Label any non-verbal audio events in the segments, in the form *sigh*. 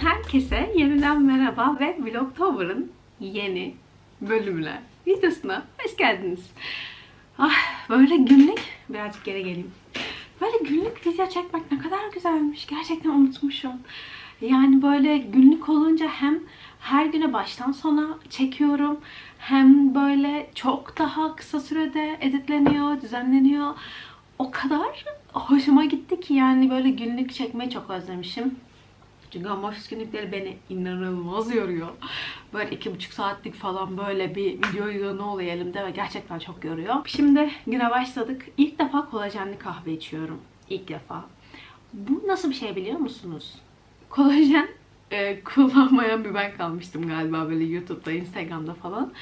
Herkese yeniden merhaba ve Vlogtober'ın yeni bölümüne, videosuna hoş geldiniz. Ah, böyle günlük, birazcık geri geleyim. Böyle günlük video çekmek ne kadar güzelmiş. Gerçekten unutmuşum. Yani böyle günlük olunca hem her güne baştan sona çekiyorum. Hem böyle çok daha kısa sürede editleniyor, düzenleniyor. O kadar hoşuma gitti ki yani böyle günlük çekmeyi çok özlemişim. Çünkü home office günlükleri beni inanılmaz yoruyor. Böyle iki buçuk saatlik falan böyle bir video yığını oluyor elimde ve gerçekten çok yoruyor. Şimdi güne başladık. İlk defa kolajenli kahve içiyorum. İlk defa. Bu nasıl bir şey biliyor musunuz? Kolajen e, kullanmayan bir ben kalmıştım galiba böyle YouTube'da, Instagram'da falan.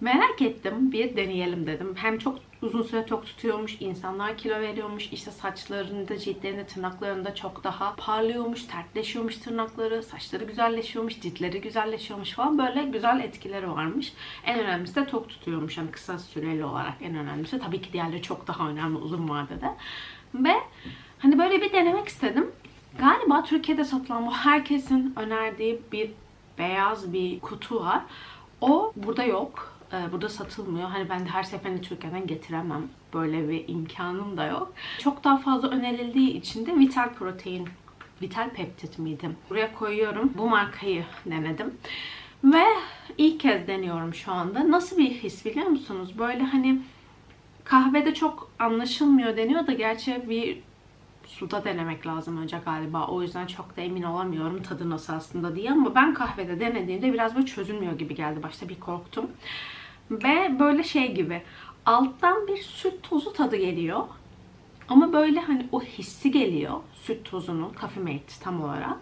Merak ettim. Bir deneyelim dedim. Hem çok uzun süre çok tutuyormuş. insanlar kilo veriyormuş. işte saçlarında, ciltlerinde, tırnaklarında çok daha parlıyormuş. Tertleşiyormuş tırnakları. Saçları güzelleşiyormuş. Ciltleri güzelleşiyormuş falan. Böyle güzel etkileri varmış. En önemlisi de tok tutuyormuş. Hani kısa süreli olarak en önemlisi. Tabii ki diğerleri çok daha önemli uzun vadede. Ve hani böyle bir denemek istedim. Galiba Türkiye'de satılan bu herkesin önerdiği bir beyaz bir kutu var. O burada yok. Ee, Burada satılmıyor. Hani ben de her seferinde Türkiye'den getiremem. Böyle bir imkanım da yok. Çok daha fazla önerildiği için de Vital Protein, Vital Peptit miydi? Buraya koyuyorum. Bu markayı denedim. Ve ilk kez deniyorum şu anda. Nasıl bir his biliyor musunuz? Böyle hani kahvede çok anlaşılmıyor deniyor da gerçi bir suda denemek lazım önce galiba. O yüzden çok da emin olamıyorum tadı nasıl aslında diye. Ama ben kahvede denediğimde biraz böyle çözülmüyor gibi geldi. Başta bir korktum. Ve böyle şey gibi alttan bir süt tozu tadı geliyor. Ama böyle hani o hissi geliyor. Süt tozunun Coffee tam olarak.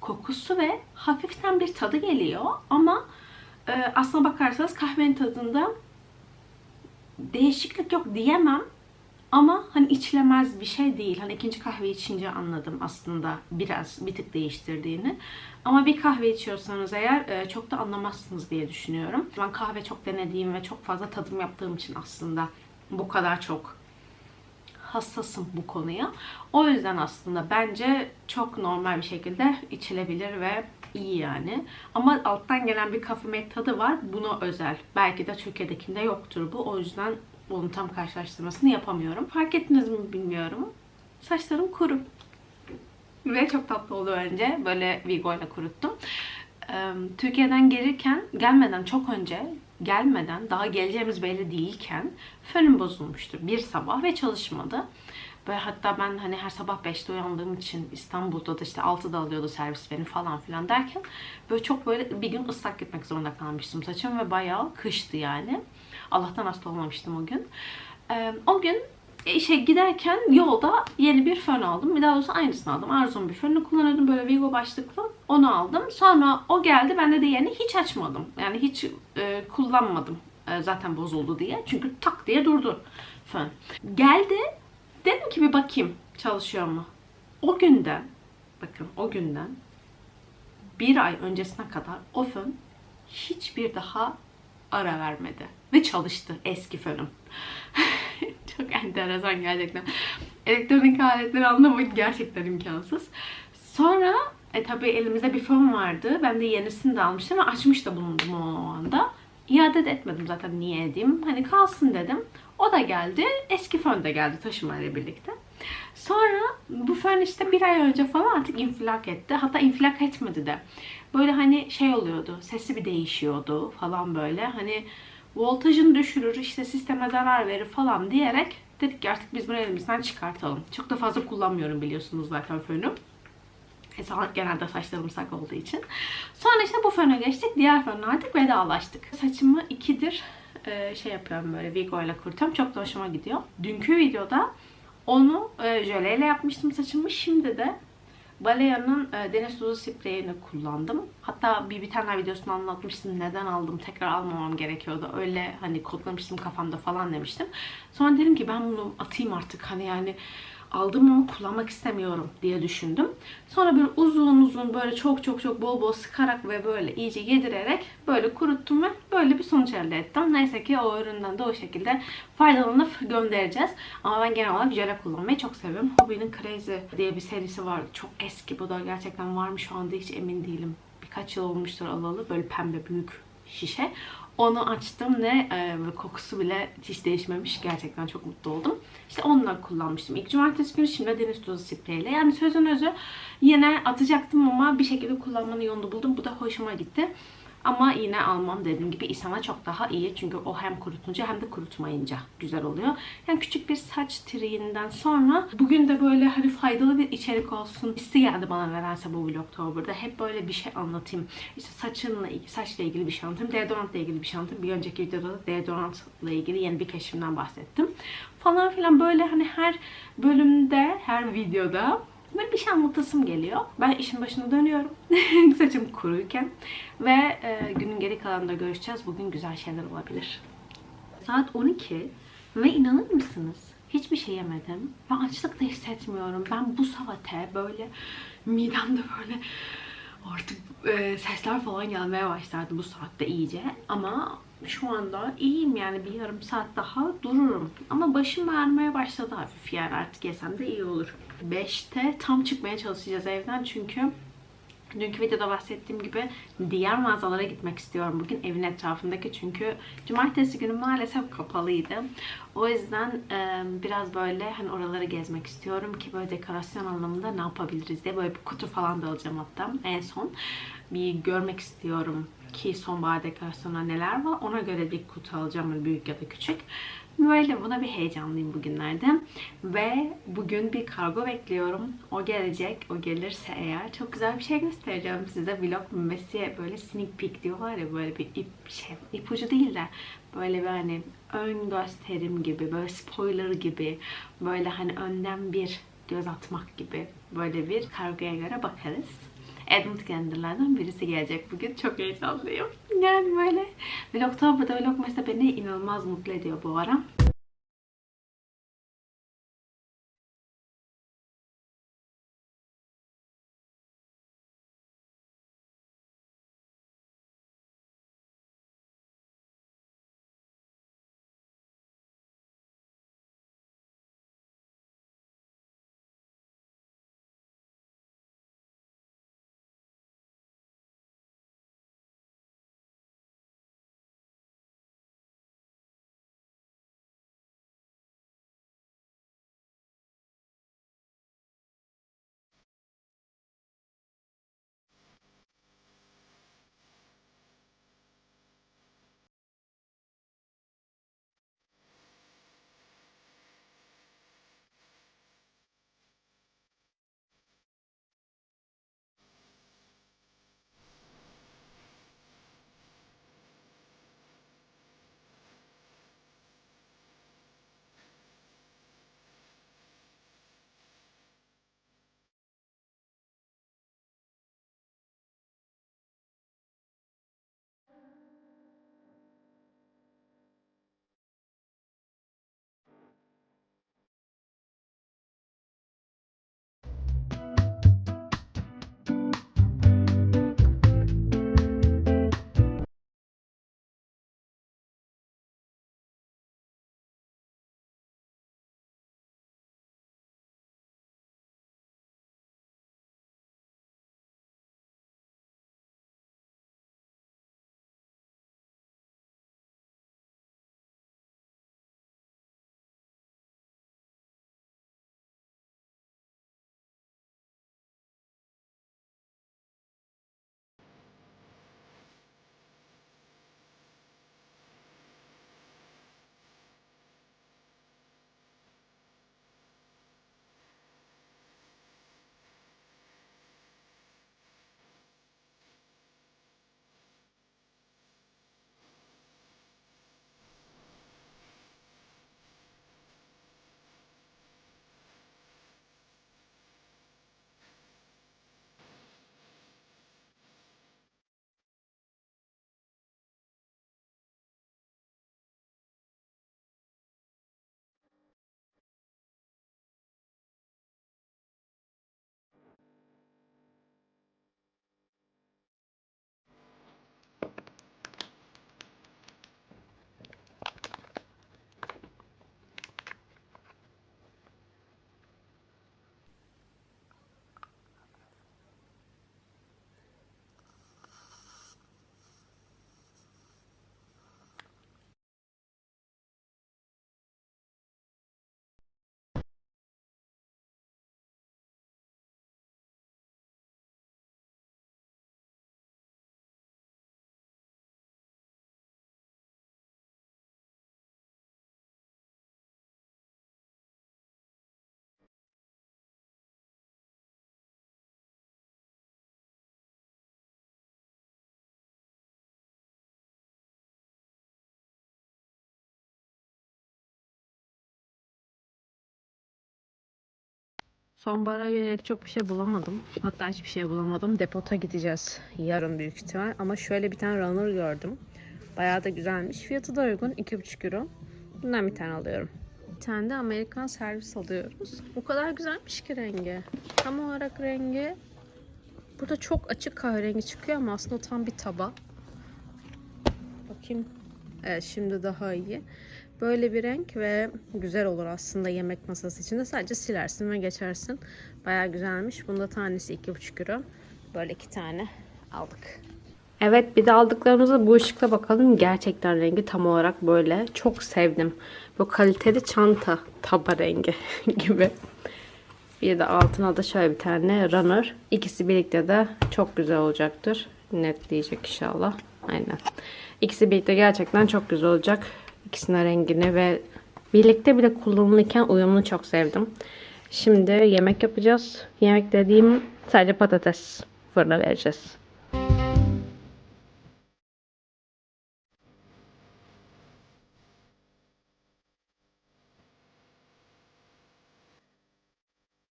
Kokusu ve hafiften bir tadı geliyor. Ama e, aslına bakarsanız kahvenin tadında değişiklik yok diyemem. Ama hani içilemez bir şey değil. Hani ikinci kahve içince anladım aslında biraz bir tık değiştirdiğini. Ama bir kahve içiyorsanız eğer e, çok da anlamazsınız diye düşünüyorum. Ben kahve çok denediğim ve çok fazla tadım yaptığım için aslında bu kadar çok hassasım bu konuya. O yüzden aslında bence çok normal bir şekilde içilebilir ve iyi yani. Ama alttan gelen bir Mate tadı var. Buna özel. Belki de Türkiye'dekinde yoktur bu. O yüzden onun tam karşılaştırmasını yapamıyorum. Fark ettiniz mi bilmiyorum. Saçlarım kuru. Ve çok tatlı oldu önce. Böyle Vigo ile kuruttum. Türkiye'den gelirken, gelmeden çok önce, gelmeden, daha geleceğimiz belli değilken fönüm bozulmuştu bir sabah ve çalışmadı. Böyle hatta ben hani her sabah 5'te uyandığım için İstanbul'da da işte 6'da alıyordu servis beni falan filan derken böyle çok böyle bir gün ıslak gitmek zorunda kalmıştım saçım ve bayağı kıştı yani. Allah'tan hasta olmamıştım o gün. Ee, o gün işe giderken yolda yeni bir fön aldım. Bir daha doğrusu aynısını aldım. Arzu'nun bir fönünü kullanıyordum. Böyle Vigo başlıklı. Onu aldım. Sonra o geldi. Ben de diğerini hiç açmadım. Yani hiç e, kullanmadım. E, zaten bozuldu diye. Çünkü tak diye durdu fön. Geldi. Dedim ki bir bakayım çalışıyor mu? O günden bakın o günden bir ay öncesine kadar o fön hiçbir daha ara vermedi. Ve çalıştı eski fönüm. *laughs* Çok enteresan gerçekten. Elektronik aletleri anlamak gerçekten imkansız. Sonra e tabii elimizde bir fön vardı. Ben de yenisini de almıştım ve açmış da bulundum o anda. İade de etmedim zaten niye edeyim. Hani kalsın dedim. O da geldi. Eski fön de geldi taşımayla birlikte. Sonra bu fön işte bir ay önce falan artık infilak etti. Hatta infilak etmedi de. Böyle hani şey oluyordu. Sesi bir değişiyordu falan böyle. Hani voltajını düşürür, işte sisteme zarar verir falan diyerek dedik ki artık biz bunu elimizden çıkartalım. Çok da fazla kullanmıyorum biliyorsunuz zaten fönü. E, genelde saçlarım ıslak olduğu için. Sonra işte bu föne geçtik. Diğer fönle artık vedalaştık. Saçımı ikidir e, şey yapıyorum böyle Vigo ile kurutuyorum. Çok da hoşuma gidiyor. Dünkü videoda onu e, jöleyle yapmıştım saçımı. Şimdi de Balea'nın e, deniz tuzu spreyini kullandım. Hatta bir bitenler videosunu anlatmıştım. Neden aldım, tekrar almamam gerekiyordu. Öyle hani kodlamıştım kafamda falan demiştim. Sonra dedim ki ben bunu atayım artık. Hani yani aldım ama kullanmak istemiyorum diye düşündüm. Sonra böyle uzun uzun böyle çok çok çok bol bol sıkarak ve böyle iyice yedirerek böyle kuruttum ve böyle bir sonuç elde ettim. Neyse ki o üründen de o şekilde faydalanıp göndereceğiz. Ama ben genel olarak jöle kullanmayı çok seviyorum. Hobby'nin Crazy diye bir serisi var. Çok eski. Bu da gerçekten var mı şu anda hiç emin değilim. Birkaç yıl olmuştur alalı. Böyle pembe büyük şişe. Onu açtım ne e, kokusu bile hiç değişmemiş. Gerçekten çok mutlu oldum. İşte onları kullanmıştım. İlk cumartesi günü şimdi deniz tuzu spreyle. Yani sözün özü yine atacaktım ama bir şekilde kullanmanın yolunu buldum. Bu da hoşuma gitti. Ama yine almam dediğim gibi İsa'na çok daha iyi. Çünkü o hem kurutunca hem de kurutmayınca güzel oluyor. Yani küçük bir saç triğinden sonra bugün de böyle hani faydalı bir içerik olsun hissi geldi bana nedense bu Vlogtober'da. Hep böyle bir şey anlatayım. İşte saçınla saçla ilgili bir şey anlatayım. Deodorantla ilgili bir şey anlatayım. Bir önceki videoda da deodorantla ilgili yeni bir keşfimden bahsettim. Falan filan böyle hani her bölümde, her videoda Böyle bir şey anlatasım geliyor. Ben işin başına dönüyorum. *laughs* Saçım kuruyken. Ve e, günün geri kalanında görüşeceğiz. Bugün güzel şeyler olabilir. Saat 12 ve inanır mısınız? Hiçbir şey yemedim. Ve açlık da hissetmiyorum. Ben bu saate böyle midemde böyle artık e, sesler falan gelmeye başlardı bu saatte iyice. Ama şu anda iyiyim yani bir yarım saat daha dururum. Ama başım ağrımaya başladı hafif yani artık yesem de iyi olur. 5'te tam çıkmaya çalışacağız evden çünkü Dünkü videoda bahsettiğim gibi diğer mağazalara gitmek istiyorum bugün evin etrafındaki çünkü cumartesi günü maalesef kapalıydı. O yüzden e, biraz böyle hani oraları gezmek istiyorum ki böyle dekorasyon anlamında ne yapabiliriz diye böyle bir kutu falan da alacağım hatta en son. Bir görmek istiyorum ki sonbahar dekorasyonuna neler var ona göre bir kutu alacağım büyük ya da küçük. Böyle buna bir heyecanlıyım bugünlerde. Ve bugün bir kargo bekliyorum. O gelecek. O gelirse eğer çok güzel bir şey göstereceğim size. Vlog mümesi böyle sneak peek diyorlar ya böyle bir ip şey. ipucu değil de böyle bir hani ön gösterim gibi böyle spoiler gibi böyle hani önden bir göz atmak gibi böyle bir kargoya göre bakarız. Advent Calendar'lardan birisi gelecek bugün. Çok heyecanlıyım. Yani böyle Vlogtober'da vlog mesela beni inanılmaz mutlu ediyor bu ara. Sonbahara yönelik çok bir şey bulamadım. Hatta hiçbir şey bulamadım. Depota gideceğiz yarın büyük ihtimal. Ama şöyle bir tane runner gördüm. Bayağı da güzelmiş. Fiyatı da uygun. 2,5 euro. Bundan bir tane alıyorum. Bir tane de Amerikan servis alıyoruz. O kadar güzelmiş ki rengi. Tam olarak rengi burada çok açık kahverengi çıkıyor ama aslında tam bir taba. Bakayım. Evet şimdi daha iyi. Böyle bir renk ve güzel olur aslında yemek masası içinde. Sadece silersin ve geçersin. Baya güzelmiş. Bunda tanesi 2,5 euro. Böyle iki tane aldık. Evet bir de aldıklarımıza bu ışıkla bakalım. Gerçekten rengi tam olarak böyle. Çok sevdim. Bu kaliteli çanta taba rengi *laughs* gibi. Bir de altına da şöyle bir tane runner. İkisi birlikte de çok güzel olacaktır. Netleyecek inşallah. Aynen. İkisi birlikte gerçekten çok güzel olacak. İkisinin rengini ve birlikte bile kullanılırken uyumunu çok sevdim. Şimdi yemek yapacağız. Yemek dediğim sadece patates fırına vereceğiz.